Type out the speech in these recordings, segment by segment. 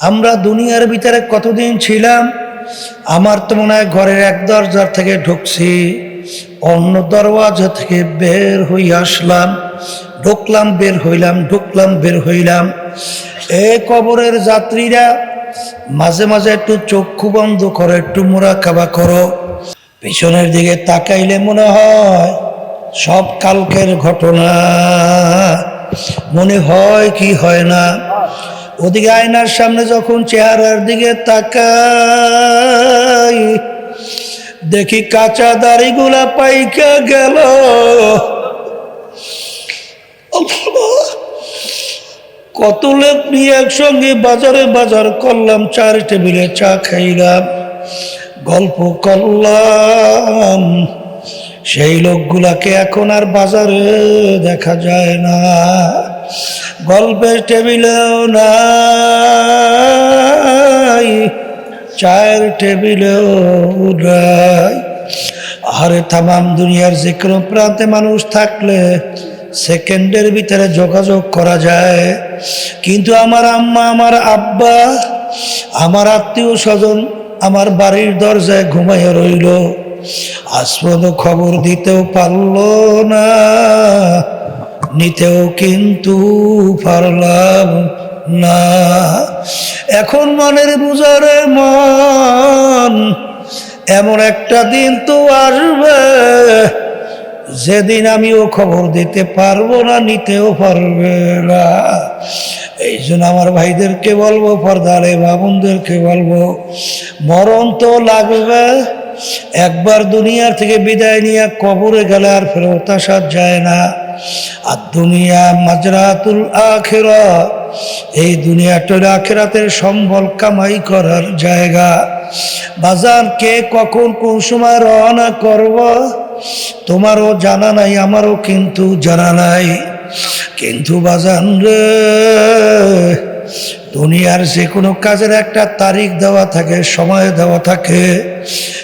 আমরা দুনিয়ার ভিতরে কতদিন ছিলাম? আমার তো মনে হয় ঘরের এক দরজার থেকে ঢুকছি, অন্য দরওয়াজা থেকে বের হয়ে আসলাম, ঢুকলাম, বের হইলাম, ঢুকলাম, বের হইলাম। এ কবরের যাত্রীরা, মাঝে মাঝে একটু চক্ষু বন্ধ করো, একটু মোরা কাবা করো। পিছনের দিকে তাকাইলে মনে হয় সব কালকের ঘটনা। মনে হয় কি হয় না? ওদিকে আয়নার সামনে যখন চেহারার দিকে তাকাই, দেখি কাঁচা দাড়িগুলা পাইকা গেল। কত লোক নিয়ে একসঙ্গে বাজারে বাজার করলাম, চার টেবিলে চা খাইলাম, গল্প করলাম। সেই লোকগুলাকে এখন আর বাজারে দেখা যায় না। গল্পের টেবিলেও নাই, চায়ের টেবিলেও নাই। আরে তামাম দুনিয়ার যে কোনো প্রান্তে মানুষ থাকলে সেকেন্ডের ভিতরে যোগাযোগ করা যায়। কিন্তু আমার আম্মা, আমার আব্বা, আমার আত্মীয় স্বজন আমার বাড়ির দরজায় ঘুমাইয়া রইল। আজ খবর দিতেও পারল না। নিতেও কিন্তু পারলাম না। এখন মনের বুঝারে মন, এমন একটা দিন তো আসবে, যেদিন আমিও খবর দিতে পারব না, নিতেও পারবে না। এই জন্য আমার ভাইদেরকে বলব, পর্দারে বাবুনদেরকে বলব, মরণ তো লাগবে, একবার দুনিয়ার থেকে বিদায় নিয়ে কবরে গেলে আর ফেরত আসা যায় না। আর দুনিয়া মাজরাতুল আখেরা। এই দুনিয়াটার আখেরাতের সম্বল কামাই করার জায়গা। বাজার কে কখন কোন সময় রওনা করব? তোমারও জানা নাই, আমারও কিন্তু জানা নাই। কিন্তু বাজান রে, দুনিয়ার যে কোনো কাজের একটা তারিখ দেওয়া থাকে, সময় দেওয়া থাকে।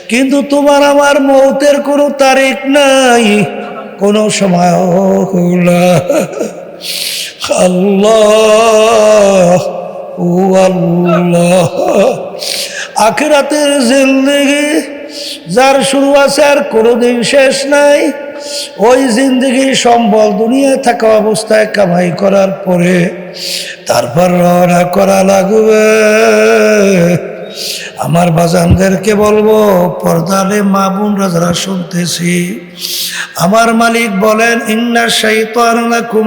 কিন্তু তোমার আমার মৌতের কোনো তারিখ নাই। কোনো সময় আল্লাহ, ও আখেরাতের জিন্দগি যার শুরু আছে আর কোনোদিন শেষ নাই, ওই জিন্দগি সম্বল দুনিয়ায় থাকা অবস্থায় কামাই করার পরে তারপর রওনা করা লাগবে। আমার বাজানদেরকে বলব, পর্দালে মা বোনরা যারা শুনতেছি। আমার মালিক বলেন, ইন্না শাইতান লাকুম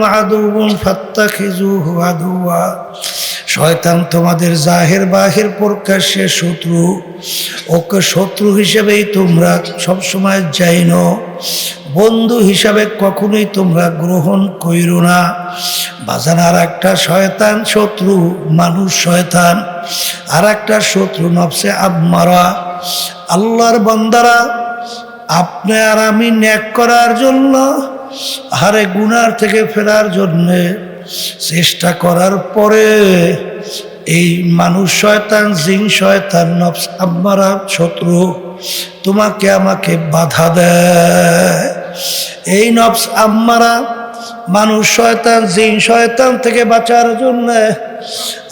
শয়তান তোমাদের জাহের বাহির প্রকাশ্যে শত্রু। ওকে শত্রু হিসেবেই তোমরা সবসময় যাইনো। বন্ধু হিসাবে কখনোই তোমরা গ্রহণ কইরো না। বাজান আর একটা শয়তান, শত্রু মানুষ শয়তান। আর একটা শত্রু নবসে আবমারা আল্লাহর বন্দারা, আপনি আর আমি ন্যাক করার জন্য হারে গুনার থেকে ফেরার জন্যে চেষ্টা করার পরে এই মানুষ শয়তান, জিন শয়তান, নফস আম্মারা শত্রু তোমাকে আমাকে বাধা দেয়। এই নফস আম্মারা মানুষ শয়তান, জিন শয়তান থেকে বাঁচার জন্য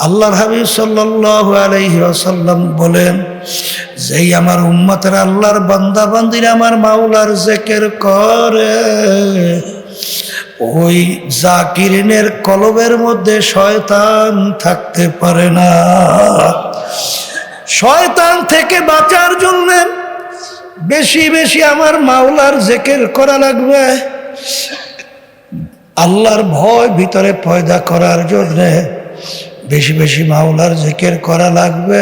আল্লাহর হাবিব সাল্লাল্লাহু আলাইহি ওয়াসাল্লাম বলেন, যেই আমার উম্মতের আল্লাহর বান্দা, বান্দিরা আমার মাওলার জেকের করে, ওই জাকিরিনের কলবের মধ্যে শয়তান থাকতে পারে না। শয়তান থেকে বাঁচার জন্য বেশি বেশি আমার মাওলার জেকের করা লাগবে। আল্লাহর ভয় ভিতরে পয়দা করার জন্য বেশি বেশি মাওলার জেকের করা লাগবে।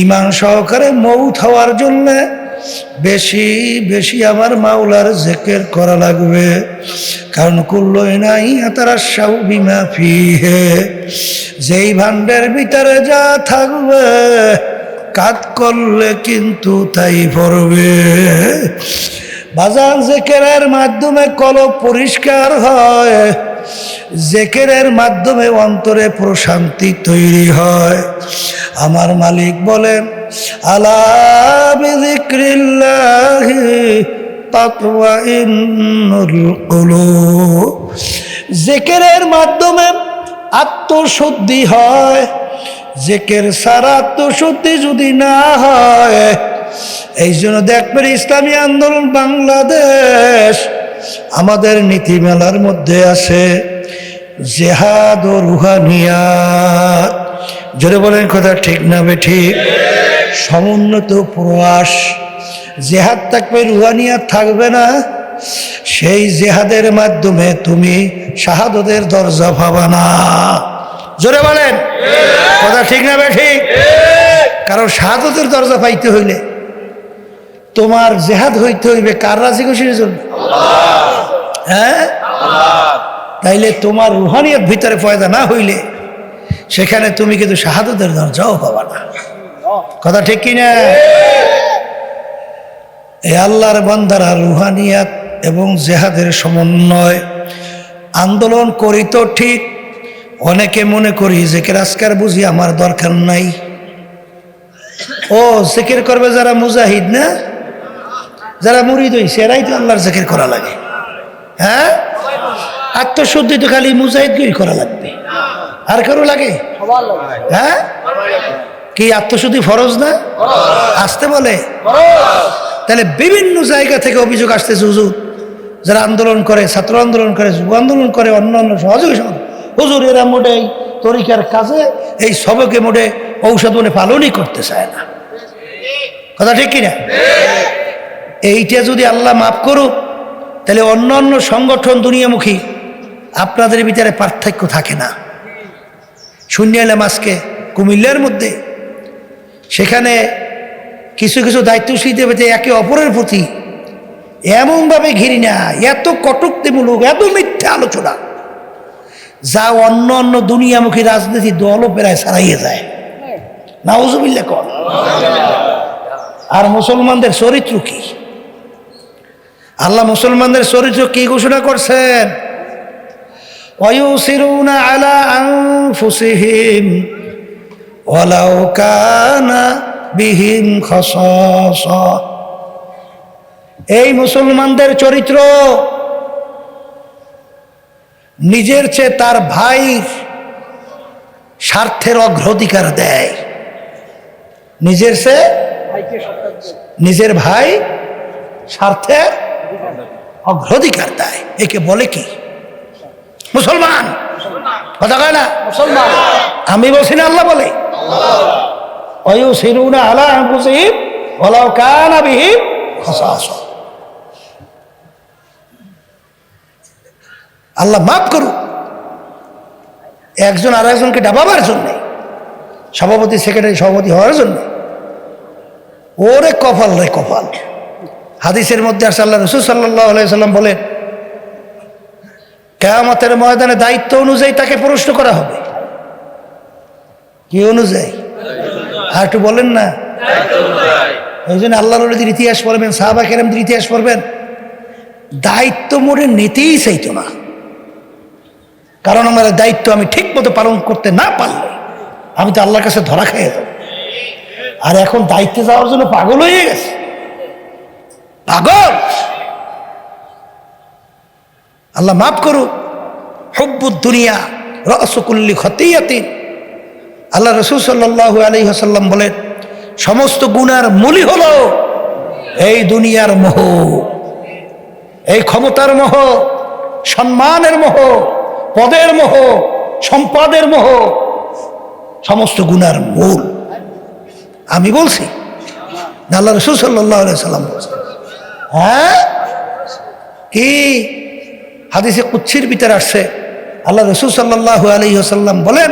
ইমান সহকারে মৌত হওয়ার জন্যে বেশি বেশি আমার মাওলার জেকের করা লাগবে। কারণ কুল্লো নাই তারা সাউ বিমা ফিহে, যেই ভান্ডের ভিতরে যা থাকবে কাত করলে কিন্তু তাই পড়বে। বাজার জেকেরের মাধ্যমে কলব পরিষ্কার হয়, জেকেরের মাধ্যমে অন্তরে প্রশান্তি তৈরি হয়। আমার মালিক বলেন, আলা বিযিক্রিল্লাহি তাতওয়াইন্নুল কুলুব। জেকেরের মাধ্যমে আত্মশুদ্ধি হয়। জেকের সারা তো সত্যি যদি না হয়, এই জন্য দেখবেন ইসলামী আন্দোলন বাংলাদেশ, আমাদের নীতিমেলার মধ্যে আছে, জেহাদ ও রুহানিয়াত জোরে বলেন কথা ঠিক না বে ঠিক? সমুন্নত প্রয়াস। জেহাদ থাকবে রুহানিয়াত থাকবে না। সেই জেহাদের মাধ্যমে তুমি শাহাদতের দরজা পাবা না। জোরে বলেন। কথা ঠিক না ঠিক কারণ শাহাদতের দরজা পাইতে হইলে তোমার জেহাদ হইতে হইবে কার রাজি খুশির জন্য? হ্যাঁ? তাইলে তোমার রুহানিয়ত ভিতরে পয়দা না হইলে সেখানে তুমি কিন্তু শাহাদতের দরজাও পাবা না। কথা ঠিক কিনা? এ আল্লাহর বান্দারা রুহানিয়াত এবং জেহাদের সমন্বয় আন্দোলন করিত ঠিক অনেকে মনে করি যে আজকার বুঝি আমার দরকার নাই। ও, জিকির করবে যারা মুজাহিদ না? যারা মুরিদ হইছে, এরাই তো আল্লাহর জিকির করা লাগে। হ্যাঁ? আত্মশুদ্ধি তো খালি মুজাহিদকেই করা লাগবে। আর কারও লাগে? হ্যাঁ? কি আত্মশুদ্ধি ফরজ না? আসতে বলে? তাহলে বিভিন্ন জায়গা থেকে অভিযোগ আসতেছে, হুজুর। যারা আন্দোলন করে, ছাত্র আন্দোলন করে, যুব আন্দোলন করে অন্য অন্য সহযোগী সমাজ। হুজুর, এরা মোটে এই তরিকার কাজে, এই সবকে মোটে ঔষধ মনে পালনই করতে চায় না। কথা ঠিক কিনা? এইটা যদি আল্লাহ মাফ করুক, তাহলে অন্য অন্য সংগঠন দুনিয়ামুখী আপনাদের ভিতরে পার্থক্য থাকে না। শূন্য এলাম আজকে কুমিল্লার মধ্যে। সেখানে কিছু কিছু দায়িত্বশীল দেবে একে অপরের প্রতি এমনভাবে ঘিরি না এত কটুক্তিমূলক, এত মিথ্যা আলোচনা যা অন্য অন্য দুনিয়ামুখী রাজনীতি দলও প্রায় সারাইয়ে যায়। নাউজুবিল্লা কর। আর মুসলমানদের চরিত্র কি? আল্লাহ মুসলমানদের চরিত্র কি ঘোষণা করছেন? এই মুসলমানদের চরিত্র নিজের চেয়ে তার ভাই স্বার্থের অগ্রাধিকার দেয়। নিজের চেয়ে নিজের ভাই স্বার্থের অগ্রাধিকার দেয়। একে বলে কি? মুসলমান। কথা কয় না? মুসলমান। আমি বলছি না আল্লাহ বলে। আলা ওয়ালাউ কানা বিহিম খাসাসা। আল্লাহ মাফ করুক। একজন আর একজনকে ডাবাবার জন্যে, সভাপতি, সেক্রেটারি, সভাপতি হওয়ার জন্য। ওরে কপাল রে কপাল। হাদিসের মধ্যে আসে আল্লাহ রসুল সাল্লাহ সাল্লাম বলেন, কেয়ামতের ময়দানে দায়িত্ব অনুযায়ী তাকে প্রশ্ন করা হবে। কি অনুযায়ী? আর একটু বলেন না। ওই জন্য আল্লাহ ইতিহাস পড়বেন সাহাবা কেরামদের ইতিহাস পড়বেন। দায়িত্ব মোড়ে নিতেই চাইতো না। কারণ আমার দায়িত্ব আমি ঠিক মতো পালন করতে না পারলে আমি তো আল্লাহর কাছে ধরা খেয়ে যাব। আর এখন দায়িত্বে যাওয়ার জন্য পাগল হয়ে গেছে। পাগল! আল্লাহ মাফ করুক। হব্বুদ দুনিয়া রসকুল্লি খতিয়াতিন। আল্লাহ রসুল সাল্লাহ আলী হাসাল্লাম বলেন, সমস্ত গুণার মূলই হলো এই দুনিয়ার মোহ। এই ক্ষমতার মোহ, সম্মানের মোহ। পদের মোহ, সম্পাদের মোহ, সমস্ত গুণার মূল। আমি বলছি আল্লাহ রসুল সাল্লাহ সাল্লাম হ্যাঁ? কি? হাদিসে কুচ্ছির ভিতরে আসছে, আল্লাহ রসুল সাল্লাহ আলী সাল্লাম বলেন,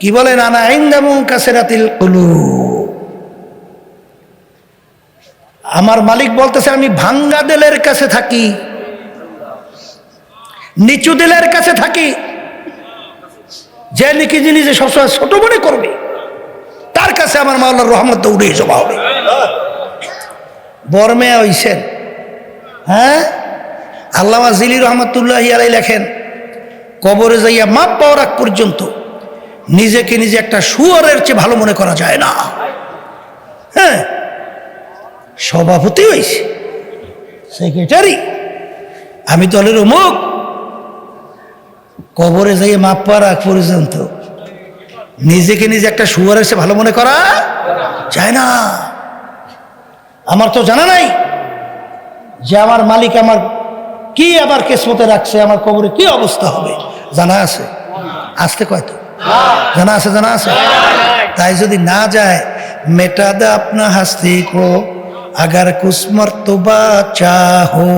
কি বলেন, আনা আইন্দামুন কাসেরাতিল কুলু আমার মালিক বলতেছে, আমি ভাঙ্গা দেলের কাছে থাকি। নিচু দিলের কাছে থাকি। যে নাকি জিনিস সবসময় ছোট মনে করবে, তার কাছে আমার মাওলার রহমত দৌড়ে জমা হবে। বর্মে হইছেন। হ্যাঁ? আল্লামা জিলি রহমতুল্লাহ আলাই লেখেন, কবরে যাইয়া মাপ পাওয়ার আগ পর্যন্ত নিজেকে নিজে একটা সুয়ারের চেয়ে ভালো মনে করা যায় না। হ্যাঁ? সভাপতি হয়েছে সেক্রেটারি। আমি দলের অমুক কবরে যাই মাপ পারা পর্যন্ত নিজেকে নিজে একটা শুয়ার এসে ভালো মনে করা যায় না। আমার তো জানা নাই যে আমার মালিক আমার কি আবার কেসমতে রাখছে, আমার কবরে কি অবস্থা হবে, জানা আছে। আসতে কয়তো জানা আছে জানা আছে? তাই যদি না যায়, মেটা দা আপনা হাস্তি কো, আগার কুসমর তোবা চাহো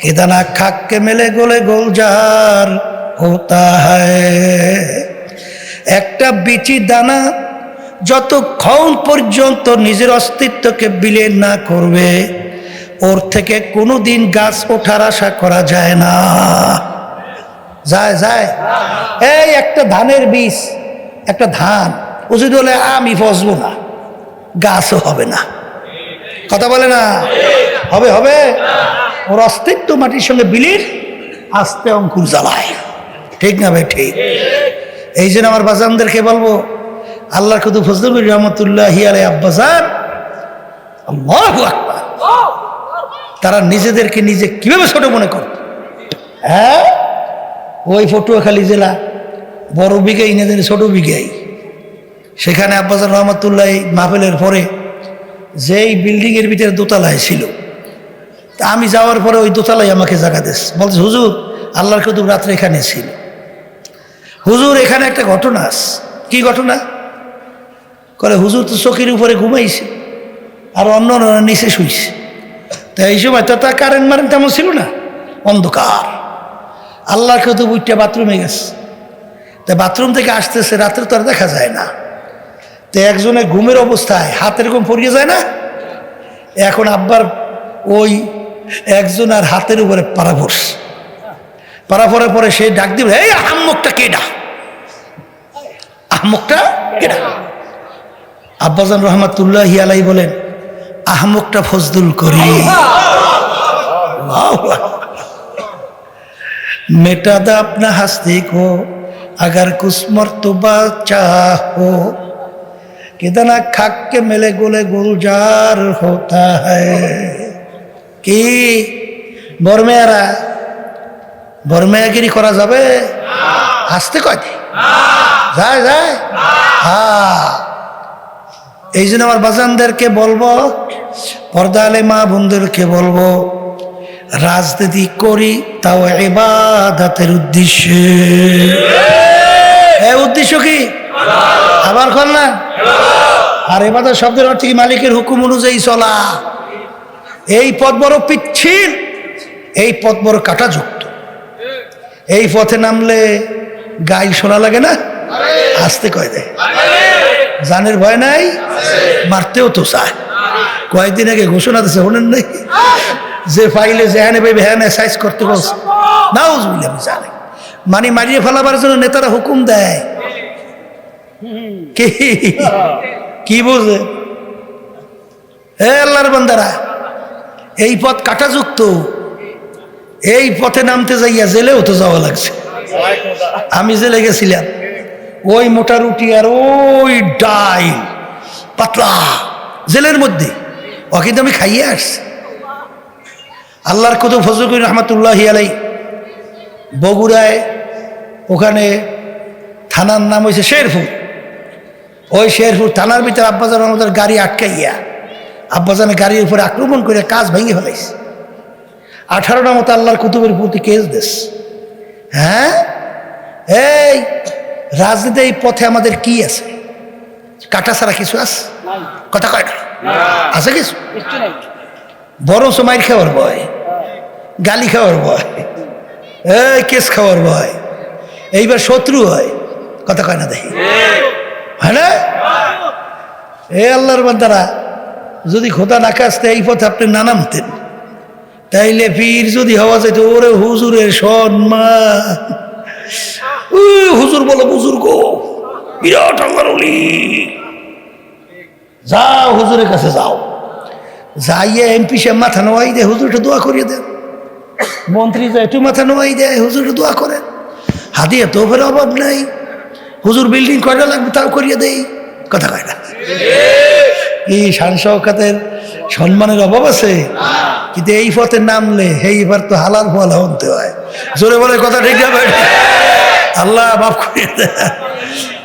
কেদানা খাককে মেলে গোলে গোলজার হতা হয় একটা বিচি দানা যতক্ষণ পর্যন্ত নিজের অস্তিত্বকে বিলীন না করবে, ওর থেকে কোনোদিন গাছ ওঠার আশা করা যায় না। যায় যায়। এই একটা ধানের বীজ, একটা ধান, ও যদি বলে, আমি ফসবো না, গাছও হবে না। কথা বলে না? হবে হবে। ওর অস্তিত্ব মাটির সঙ্গে বিলীন, আস্তে অঙ্কুর জ্বালায়। ঠিক না ভাই, ঠিক। এই জন্য আমার বাজানদেরকে বলব, আল্লাহর কত ফজলুর রহমতুল্লাহ হিয়ালে আব্বাসান আল্লাহু তারা নিজেদেরকে নিজে কীভাবে ছোট মনে করত? হ্যাঁ? ওই পটুয়াখালী জেলা, বড় বিঘাই নেদের ছোট বিঘাই। সেখানে আব্বাসান রহমতুল্লাহ মাহফিলের পরে যেই বিল্ডিংয়ের ভিতরে দোতলায় ছিল, তা আমি যাওয়ার পরে ওই দোতলায় আমাকে জায়গা দিস বলছে, হুজুর, আল্লাহর কুতুব রাত্রে এখানে ছিল। হুজুর, এখানে একটা ঘটনা আছে। কি ঘটনা? করে হুজুর তো চকির উপরে ঘুমাইছে, আর অন্য নিচে শুইছে। তো এই সময় তো তার কারেন্ট মারেন্ট তেমন ছিল না, অন্ধকার। আল্লাহর কেউ তো উঠটা বাথরুমে গেছে। তা বাথরুম থেকে আসতেছে, রাত্রে তো আর দেখা যায় না। তো একজনে ঘুমের অবস্থায় হাত এরকম পড়িয়ে যায় না? এখন আব্বার ওই একজন আর হাতের উপরে পাড়া পড়ছে। পারা পরে পরে সে ডাক দিবে, এই আহম্মকটা কেডা আহমুকটা কেডা আব্বাজান রহমাতুল্লাহ আলাই বলেন আহমুকটা ফজদুল করি মেটাদা আপনা হাসতে কো, আগার কুসমর তো বাহো কেদানা খাককে মেলে গোলে গুলজার হতা হে কি? বর্মেয়ারা বর্মেয়াগিরি করা যাবে? আসতে কয়? দি? যায় যায়? হ্যাঁ। এই জন্য আমার বাজানদেরকে বলব, পর্দালে মা বোনদেরকে বলব, রাজনীতি করি তাও এবাদাতের উদ্দেশ্যে। এ উদ্দেশ্য কি? আবার কর না? আর এবাদত শব্দের অর্থ কি? মালিকের হুকুম অনুযায়ী চলা। এই পথ বড় পিচ্ছিল, এই পথ বড় কাটাযুক্ত। এই পথে নামলে গাই শোনা লাগে না? আসতে কয় দেয় জানের ভয় নাই? মারতেও তো চায়। কয়েকদিন আগে ঘোষণা দিচ্ছে শোনেন নাই? যে ফাইলে যেহানে পাইবে হ্যাঁ সাইজ করতে বলছে। নাও বুঝলি আমি জানি। মানে মারিয়ে ফেলাবার জন্য নেতারা হুকুম দেয়। কি? কি বোঝে হে আল্লাহর বান্দারা, এই পথ কাটাযুক্ত। এই পথে নামতে যাইয়া জেলেও তো যাওয়া লাগছে। আমি জেলে গেছিলাম। ওই মোটা রুটি আর ওই ডাই পাতলা, জেলের মধ্যে। ও কিন্তু আমি খাইয়ে আসছি। আল্লাহর কত ফজল রহমতুল্লাহ আলাই বগুড়ায় ওখানে থানার নাম হয়েছে শেরপুর। ওই শেরপুর থানার ভিতরে আব্বাজান আমাদের গাড়ি আটকাইয়া, আব্বাজানের গাড়ির উপরে আক্রমণ করে কাজ ভেঙে ফেলাইছে। আঠারোটা মতো আল্লাহর কুতুবের প্রতি কেস দেশ। হ্যাঁ? এই রাজনীতি এই পথে আমাদের কি আছে? কাটা ছাড়া কিছু আছে? কথা কয় না? আছে কিছু? বরং মাইর খাওয়ার ভয় গালি খাওয়ার ভয় এই কেস খাওয়ার ভয় এইবার শত্রু হয়। কথা কয় না দেখি? হয় না? এ আল্লাহর বান্দারা যদি খোদা না কাছতে এই পথে আপনি না নামতেন তাইলে পীর যদি হওয়া যেত ওরে হুজুরের সম্মান। হুজুর বলো বুজুর্গ বিরাট আল্লাহর। যাও হুজুরের কাছে যাও। যাইয়ে এমপি সে মাথা নোয়াই দেয় হুজুরটা দোয়া করিয়ে দেন। মন্ত্রী যায় একটু মাথা নোয়াই দেয় হুজুরটা দোয়া করেন। হাতিয়ে তো ফের অভাব নাই। হুজুর বিল্ডিং কয়টা লাগবে তাও করিয়ে দেই। কথা কয় না। এই শান শওকাতের সম্মানের অভাব আছে? কিন্তু এই পথে নামলে এইবার তো হালাল ফলা হতে হয়। জোরে বলে কথা ঠিক যাবে আল্লাহ মাফ দেয়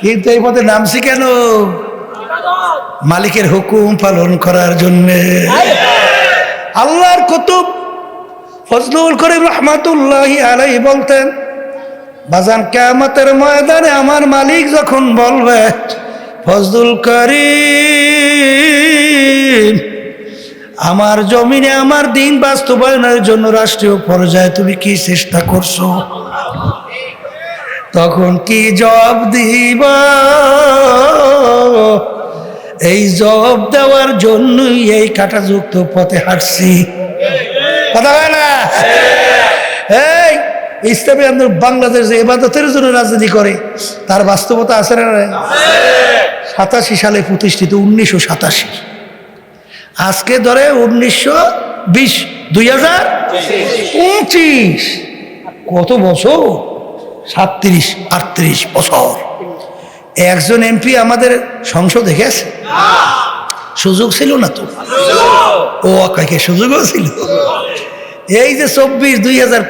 কিন্তু এই পথে নামছি কেন? মালিকের হুকুম পালন করার জন্যে। আল্লাহর কুতুব ফজলুল করিম রহমাতুল্লাহ আলাই বলতেন, বাজান কেমতের ময়দানে আমার মালিক যখন বলবে, ফজলুল করিম আমার জমিনে আমার দিন বাস্তবায়নের জন্য রাষ্ট্রীয় পর্যায়ে তুমি কি চেষ্টা করছ? তখন কি জব দিব? এই জব দেওয়ার জন্যই এই কাটাযুক্ত পথে হাঁটছি। কথা হয় না? এই, ইসলামী আন্দোলন বাংলাদেশ এবাদতের জন্য রাজনীতি করে, তার বাস্তবতা আছে না সাতাশি সালে প্রতিষ্ঠিত, উনিশশো সাতাশি। আজকে ধরে উনিশশো বিশ, দুই হাজার পঁচিশ। কত বছর? সাতত্রিশ, আটত্রিশ বছর। একজন এমপি আমাদের সংসদে গেছে। সুযোগ ছিল না তো? ও কাকে সুযোগও ছিল। এই যে চব্বিশ, দুই হাজার,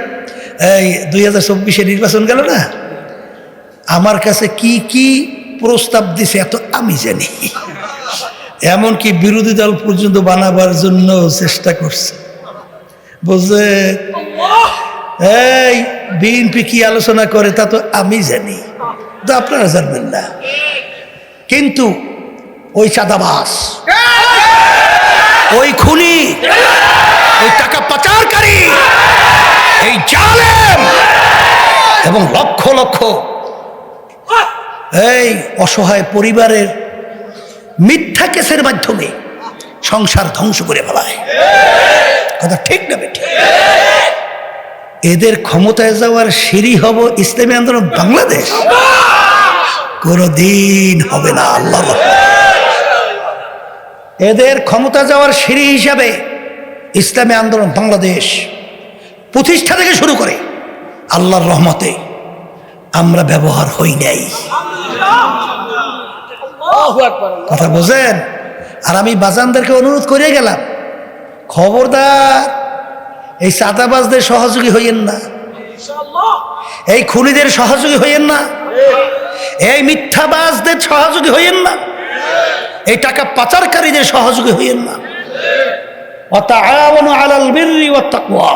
এই দুই হাজার চব্বিশে নির্বাচন গেল না? আমার কাছে কি কি প্রস্তাব দিছে এত আমি জানি। এমনকি বিরোধী দল পর্যন্ত বানাবার জন্য চেষ্টা করছে। বুঝলে এই, বিএনপি কি আলোচনা করে তা তো আমি জানি, তো আপনারা জানবেন না। কিন্তু ওই চাঁদাবাস ওই খুনি, ওই টাকা পাচারকারী, এই জালেম এবং লক্ষ লক্ষ, এই অসহায় পরিবারের মিথ্যা কেসের মাধ্যমে সংসার ধ্বংস করে ফেলায়। কথা ঠিক না বেটি এদের ক্ষমতায় যাওয়ার সিঁড়ি হব ইসলামী আন্দোলন বাংলাদেশ। কোনদিন হবে না আল্লাহ। এদের ক্ষমতা যাওয়ার সিঁড়ি হিসাবে ইসলামী আন্দোলন বাংলাদেশ প্রতিষ্ঠা থেকে শুরু করে আল্লাহর রহমতে আমরা ব্যবহার হই নাই। কথা বোঝেন আর আমি বাজানদেরকে অনুরোধ করে গেলাম খবরদার এই চাঁদাবাজদের সহযোগী হইয়েন না এই খুনিদের সহযোগী হইয়েন না এই মিথ্যাবাজদের সহযোগী হইয়েন না এই টাকা পাচারকারীদের সহযোগী হইয়েন না وتعاونوا على البر والتقوى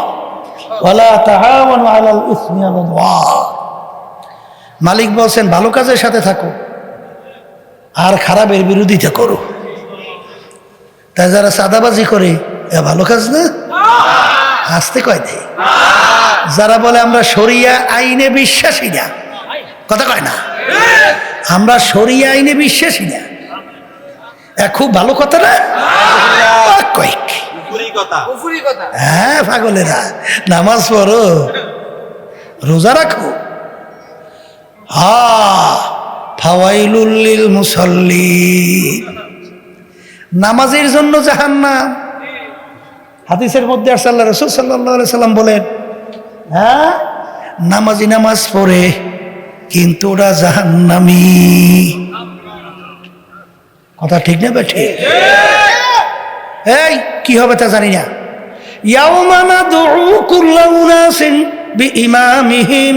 ولا تعاونوا على الاثم والعدوان মালিক বলছেন ভালো কাজের সাথে থাকো আর খারাপের বিরোধিতা করো। তাই যারা সাদাবাজি করে এ ভালো কাজ না? আসতে কয় দেয় যারা বলে আমরা সরিয়া আইনে বিশ্বাসী না কথা কয় না? আমরা সরিয়া আইনে বিশ্বাসী না। এ খুব ভালো কথা না? কয়েক। হ্যাঁ পাগলেরা নামাজ পড়ো রোজা রাখো। হা ফাওয়াইলুল্লিল মুসল্লি নামাজের জন্য জাহান্নাম। হাদিসের মধ্যে আসছে আল্লাহ রসুল সাল্লাহ সাল্লাম বলেন হ্যাঁ নামাজি নামাজ পড়ে, কিন্তু ওরা জাহান্নামি। কথা ঠিক না বেঠে? এই, কি হবে তা জানি না। ইয়াউমানা দুউ কুল্লা উনাসিন বিইমামিহিম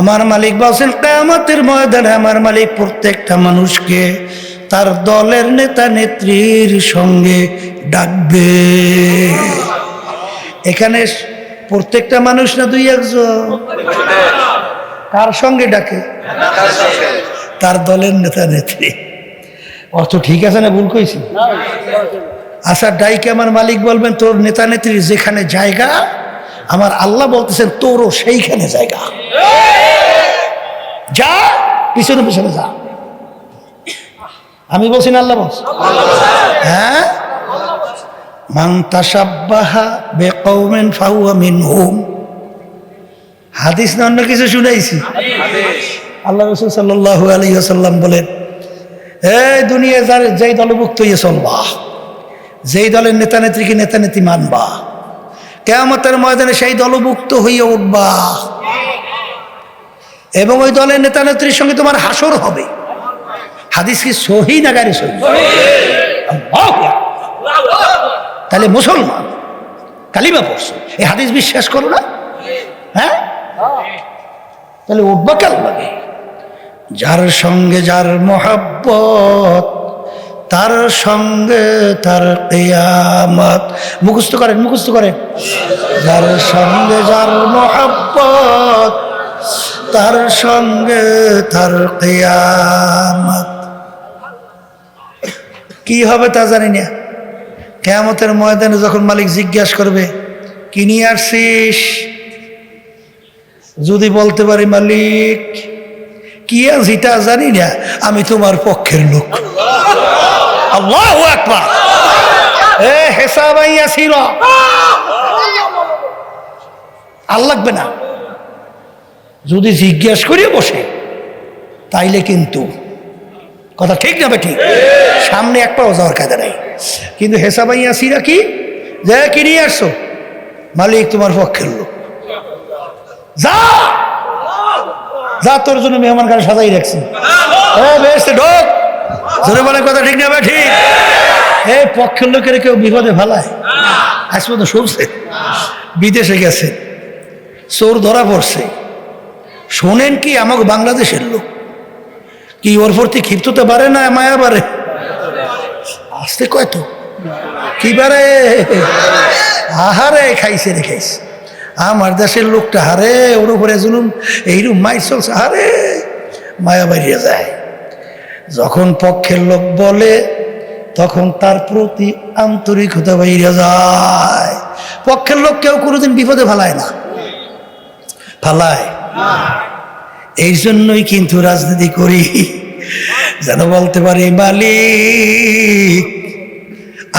আমার মালিক বলছেন, কেয়ামতের ময়দানে আমার মালিক প্রত্যেকটা মানুষকে তার দলের নেতা নেত্রীর সঙ্গে ডাকবে। এখানে প্রত্যেকটা মানুষ না দুই একজন? কার সঙ্গে ডাকে? তার দলের নেতা নেত্রী। অত ঠিক আছে না ভুল কইছি? আচ্ছা ডাইকে আমার মালিক বলবেন, তোর নেতা নেত্রীর যেখানে জায়গা, আমার আল্লাহ বলতেছেন, তোরও সেইখানে জায়গা। যা, পিছনে পিছনে যা। আমি বলছি না আল্লাহ বলছি। হ্যাঁ? হাদিস না অন্য কিছু শুনাইছি আল্লাহ রসুল সাল্লাল্লাহু আলাইহি বলেন, এই দুনিয়া যার যেই দলভুক্ত হয়ে চলবা, যেই দলের নেতা নেত্রীকে নেতা নেত্রী মানবা, কেয়ামতের ময়দানে সেই দলভুক্ত হইয়া উঠবা। এবং ওই দলের নেতা নেত্রীর সঙ্গে তোমার হাসর হবে। হাদিস কি সহি না গাড়ি সহি? তাহলে মুসলমান, কালিমা পড়ছো। এই হাদিস বিশ্বাস করো না? হ্যাঁ? তাহলে উঠবা কেন লাগে? যার সঙ্গে যার মোহাব্বত, তার সঙ্গে তার কেয়ামত। মুখস্থ করেন মুখস্থ করেন। যার সঙ্গে যার মোহাব্বত তার সঙ্গে তার কেয়ামত। কি হবে তা জানি না। কেয়ামতের ময়দানে যখন মালিক জিজ্ঞাসা করবে, কি নিয়ে আসছিস? যদি বলতে পারি, মালিক, কি আছি তা জানি না, আমি তোমার পক্ষের লোক। আল্লাহ একবার এ লাগবে না। যদি জিজ্ঞেস করিয়ে বসে, তাইলে কিন্তু কথা ঠিক যাবে ঠিক সামনে এক পাও যাওয়ার কাজে নেই। কিন্তু হেসাবাইয়া সিরা কি? যে কি নিয়ে আসছো? মালিক তোমার পক্ষের লোক যা! যা তোর জন্য মেহমান গাড়ি সাজাই রাখছি। ও বেশ, ঢোক! জোরে বলে কথা ঠিক না ঠিক এই পক্ষের লোকের কেউ বিপদে ভালায় আজ পর্যন্ত শুনছে। বিদেশে গেছে। চোর ধরা পড়ছে। শোনেন কি, আমাকে বাংলাদেশের লোক। কি ওর প্রতি ক্ষিপ্ততে পারে না, মায়া বাড়ে? আসতে কয় তো। কি বারে আহারে, খাইছে রে, খাইছে। আমার দেশের লোকটা হারে ওর উপরে জুলুম এইরকম মাই চলছে হারে মায়া বাড়িয়ে যায়। যখন পক্ষের লোক বলে, তখন তার প্রতি আন্তরিকতা বাইরে যায়। পক্ষের লোক কেউ কোনোদিন বিপদে ফালায় না। ফালায়। এই জন্যই কিন্তু রাজনীতি করি। যেন বলতে পারি, মালিক,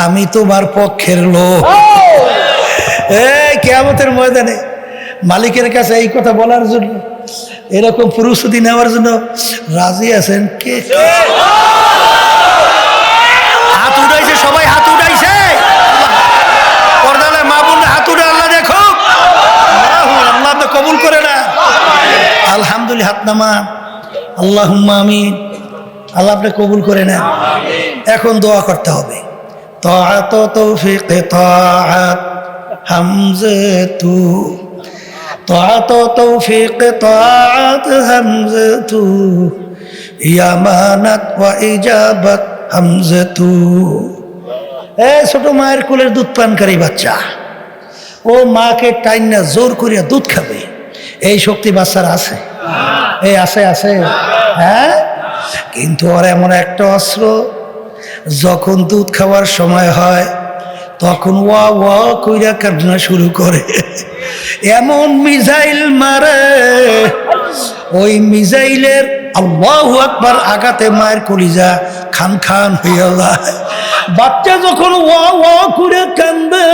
আমি তোমার পক্ষের লোক। এই কেয়ামতের ময়দানে মালিকের কাছে এই কথা বলার জন্য, এরকম প্রস্তুতি নেওয়ার জন্য রাজি আছেন, কে? আলহামদুলিল্লাহ হাত নামা। আল্লাহ আমিন। আল্লাহ আপনি কবুল করে নেন। এখন দোয়া করতে হবে। তাআত তৌফিক তাআত। হামজাতু তাআত তৌফিক তাআত। হামজাতু ইয়ামানাত ওয়া ইজাবাত হামজাতু এ ছোট মায়ের কোলের দুধ পানকারী বাচ্চা। ও মাকে টাইনা জোর করিয়া দুধ খাবে। এই শক্তি বাচ্চার আছে। এই আছে আছে। হ্যাঁ? কিন্তু ওর এমন একটা অস্ত্র, যখন দুধ খাওয়ার সময় হয়, তখন ওয়া ওয়া কইরা কান্না শুরু করে। এমন মিসাইল মারে, ওই মিসাইলের আল্লাহু আকবার আগাতে মায়ের কলিজা খান খান হইয়া যায়। বাচ্চা যখন ওয়া ওয়া করে কান্দে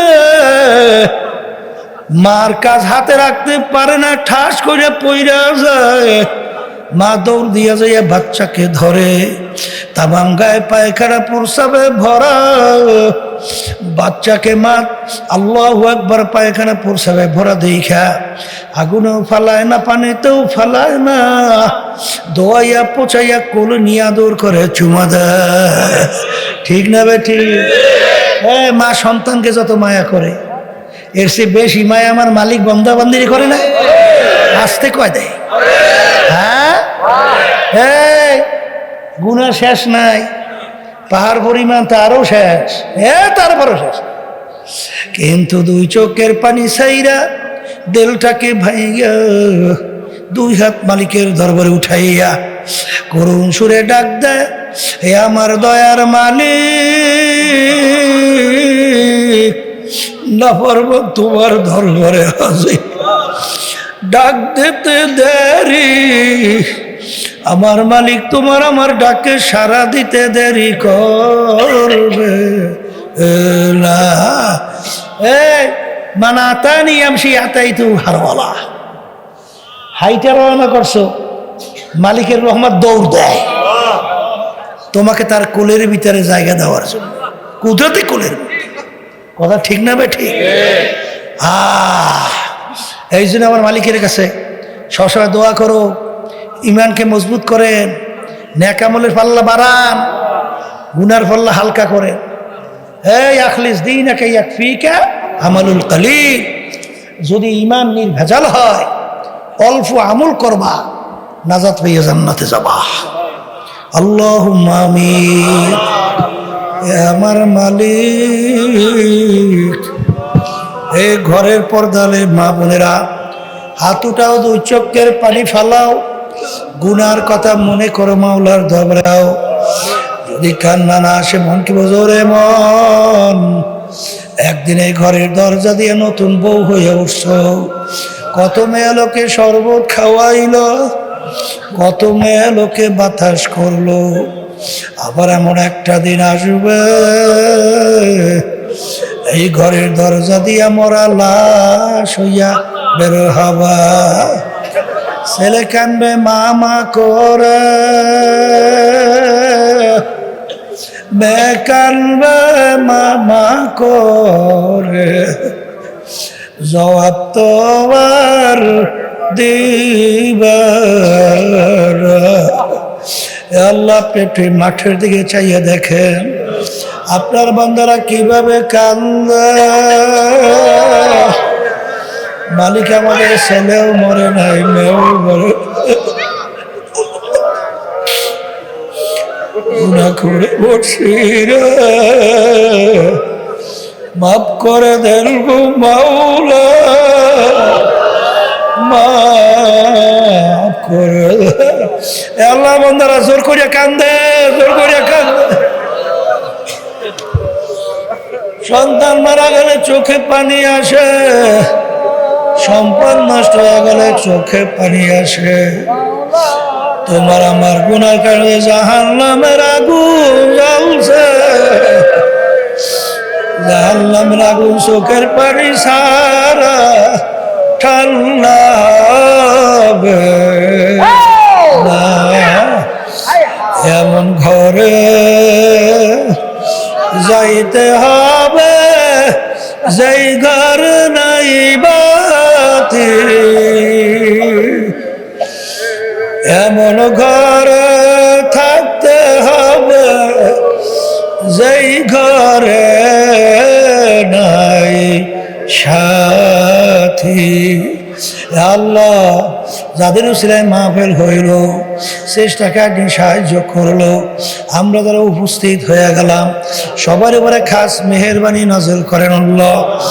মার কাজ হাতে রাখতে পারে না, ঠাস করে পইরা যায়। মা দৌড় দিয়া যাইয়া বাচ্চাকে ধরে তামাম গায়ে পায়খানা প্রসাবে ভরা। বাচ্চাকে মা আল্লাহ একবার পায়খানা প্রসাবে ভরা দেখা আগুনেও ফালায় না, পানিতেও ফালায় না। দোয়াইয়া পচাইয়া কোল নিয়ে আদর করে চুমা দেয়। ঠিক না বে ঠিক হ্যাঁ মা সন্তানকে যত মায়া করে। এর সে বেশি মায়া আমার মালিক বন্ধা বান্দিরি করে না? আসতে কয় দেয়? হ্যাঁ? গুণা শেষ নাই। পাহাড় পরিমাণ তারও শেষ। এ, তারপরও শেষ। কিন্তু দুই চোখের পানি সাইরা দেলটাকে ভাইয়া দুই হাত মালিকের দরবারে উঠাইয়া করুণ সুরে ডাক দেয়, হে আমার দয়ার মালিক! না পারব তোমার দরবারে হাজির। ডাক দিতে দেরি, আমার মালিক তোমার আমার ডাকে সারা দিতে দেরি করবে। না এই মানাতানি আমসি আতাই তু হারওয়ালা। হাইটা রওনা করছ, মালিকের রহমত দৌড় দেয়। তোমাকে তার কোলের ভিতরে জায়গা দেওয়ার জন্য। কুদরতি কোলের ভিতরে। কথা ঠিক না বে, ঠিক? আহ, এই জন্য আমার মালিকের কাছে সবসময় দোয়া করো, ইমানকে মজবুত করেন ন্যাকামলের পাল্লা বাড়ান, গুনার পাল্লা হালকা করে এই আখলিস দিন একে ফিকা আমালুল কালিল। যদি ইমান নির্ভেজাল হয়, অল্প আমল করবা, নাজাত পাইয়া জান্নাতে যাবা। আল্লাহ এ আমার মালিক। এই ঘরের পর্দালে মা বোনেরা, হাত উঠাও, দুই চোখের পানি ফালাও। গুনার কথা মনে করো মাওলার দবরাও যদি কান্না না আসে, মন কি বোঝো রে মন? একদিন এই ঘরের দরজা দিয়ে নতুন বউ হয়ে উঠছ। কত মেয়ে লোকে শরবত খাওয়াইল। কত মেয়ে লোকে বাতাস করল। আবার এমন একটা দিন আসবে, এই ঘরের দরজা দিয়া মরা লাশ হইয়া বের হবা। ছেলে কানবে, মামা করে। বেকানবে মামা করে। জবাব তো আর আল্লাহ পেটে মাঠের দিকে চাইয়ে দেখেন, আপনার বান্দারা কীভাবে কান্দে। মালিক আমাদের ছেলেও মরে নাই, মেয়েও মরে করে মাফ করে দেন গো মাওলা। মাফ করে জোর করিয়া কান্দে, জোর করিয়া কান্দে। সন্তান মারা গেলে চোখে পানি আসে, সম্পদ নষ্ট হয়ে গেলে চোখে পানি আসে। তোমার আমার গুনার কারণে জাহান নামের আগুন জ্বলছে। জাহান নামের আগুন চোখের পানি সারা ঠান্ডা হবে না। এমন ঘরে যাইতে হবে যেই ঘর নাই বাতি এমন ঘরে থাকতে হবে যেই ঘরে নাই সাথী আল্লাহ, যাদের সিলাই মাহফিল হইল চেষ্টাকে একদিন সাহায্য করল, আমরা যারা উপস্থিত হয়ে গেলাম, সবার উপরে খাস মেহরবানি নজর করেন আল্লাহ।